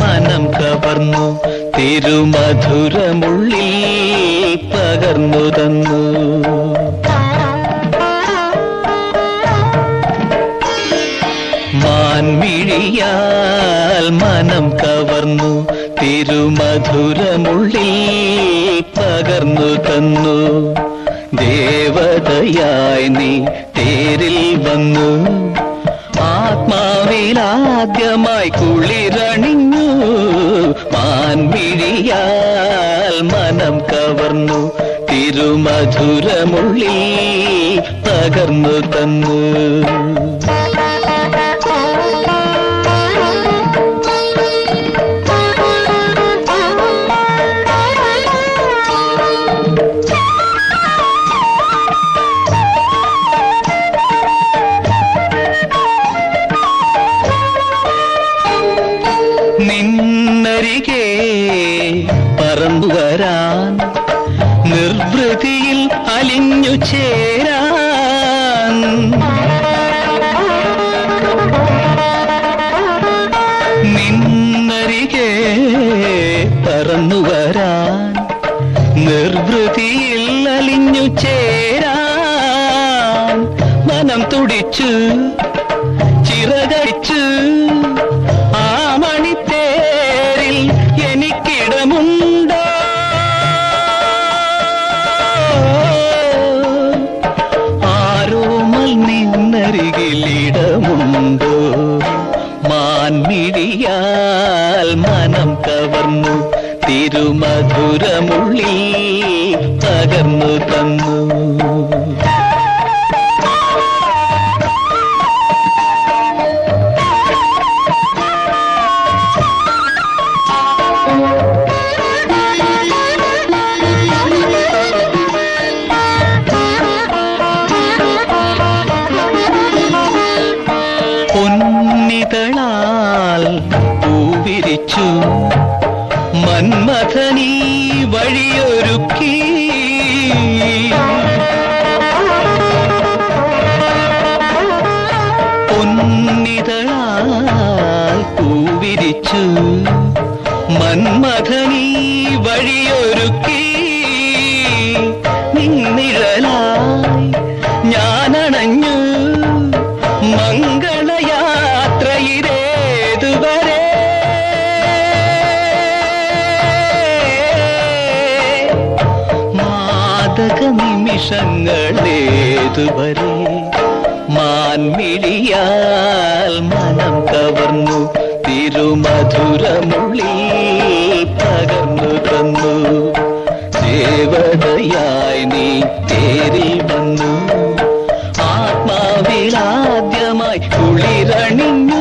മനം കവർന്നു തിരുമധുരമുള്ളിൽ പകർന്നു തന്നു. മാൻമിഴിയാൽ മനം കവർന്നു തിരുമധുരമുള്ളിൽ പകർന്നു തന്നു. ദേവതയായി നീ തേരിൽ വന്നു. ആത്മാവിലാദ്യമായി കുളിർ തിരുമധുരമുള്ളിൽ തകർന്നു തന്നു. നിന്നരികെ പറന്നു വരാൻ നിർവൃതിയിൽ അലിഞ്ഞു ചേരാൻ. നിന്നരികെ പറന്നു വരാൻ. നിർവൃതിയിൽ അലിഞ്ഞു ചേരാൻ. മനം തുടിച്ചു നിന്നരികിലിടമുണ്ടോ മാൻമിഴിയാൽ മനം കവർന്നു തിരുമധുരമുള്ളി പകർന്നു തന്നു. മന്മഥനീ വഴിയൊരുക്കി. പൊന്നിതളാൽ പൂവിരിച്ചു മന്മഥനീ വഴിയൊരുക്കി. മാതക നിമിഷങ്ങളേതുവരെ മാൻമിഴിയാൽ മനം കവർന്നു തിരുമധുരമുള്ളി പകർന്നു തന്നു. ദേവതയായി നീ തേരി വന്നു. ആത്മാവിലാദ്യമായി കുളിരണിഞ്ഞു.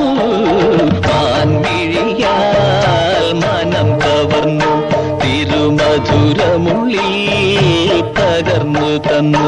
തിരുമധുരമുള്ളി തകർന്നു തന്നു.